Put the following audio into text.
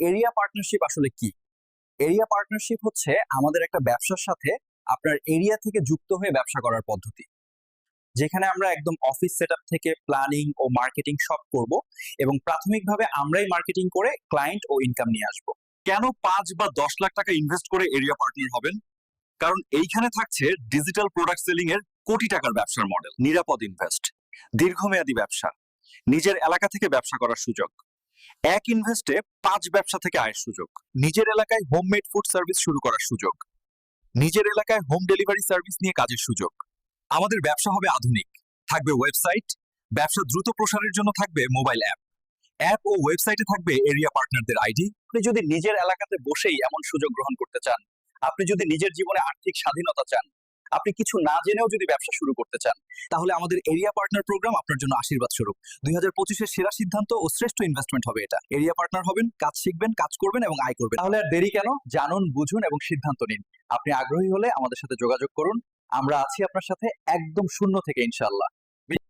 Area partnership আসলে কি? Area partnership হচ্ছে আমাদের একটা ব্যবসার সাথে আপনার এরিয়া থেকে যুক্ত হয়ে ব্যবসা করার পদ্ধতি। যেখানে আমরা একদম অফিস সেটআপ থেকে প্ল্যানিং ও মার্কেটিং সব করব এবং প্রাথমিকভাবে আমরাই মার্কেটিং করে ক্লায়েন্ট ও ইনকাম নিয়ে আসব। কেন পাঁচ বা দশ লাখ টাকা ইনভেস্ট করে এরিয়া পার্টনার হবেন? কারণ এইখানে থাকছে ডিজিটাল প্রোডাক্ট সেলিং এর কোটি টাকার ব্যবসার মডেল নিরাপদ ইনভেস্ট দীর্ঘমেয়াদী ব্যবসা, নিজের এলাকা থেকে ব্যবসা করার সুযোগ। এক ইনভেস্টে পাঁচ ব্যবসা থেকে আয়ের সুযোগ। নিজের এলাকায় হোমমেড ফুড সার্ভিস শুরু করার সুযোগ। নিজের এলাকায় হোম ডেলিভারি সার্ভিস নিয়ে কাজের সুযোগ। আমাদের ব্যবসা হবে আধুনিক। থাকবে ওয়েবসাইট ব্যবসা দ্রুত প্রসারের জন্য থাকবে মোবাইল অ্যাপ অ্যাপ ও ওয়েবসাইটে থাকবে এরিয়া পার্টনারদের আইডি আপনি যদি নিজের এলাকাতে বসেই এমন সুযোগ গ্রহণ করতে চান, আপনি যদি নিজের জীবনে আর্থিক স্বাধীনতা চান আপনি কিছু না জেনেও যদি ব্যবসা শুরু করতে চান, তাহলে আমাদের এরিয়া পার্টনার প্রোগ্রাম আপনার জন্য আশীর্বাদ স্বরূপ। দুই হাজার পঁচিশের সেরা সিদ্ধান্ত ও শ্রেষ্ঠ ইনভেস্টমেন্ট হবে এটা। এরিয়া পার্টনার হবেন, কাজ শিখবেন, কাজ করবেন এবং আয় করবেন। তাহলে আর দেরি কেন? জানুন, বুঝুন এবং সিদ্ধান্ত নিন। আপনি আগ্রহী হলে আমাদের সাথে যোগাযোগ করুন। আমরা আছি আপনার সাথে একদম শূন্য থেকে ইনশাআল্লাহ।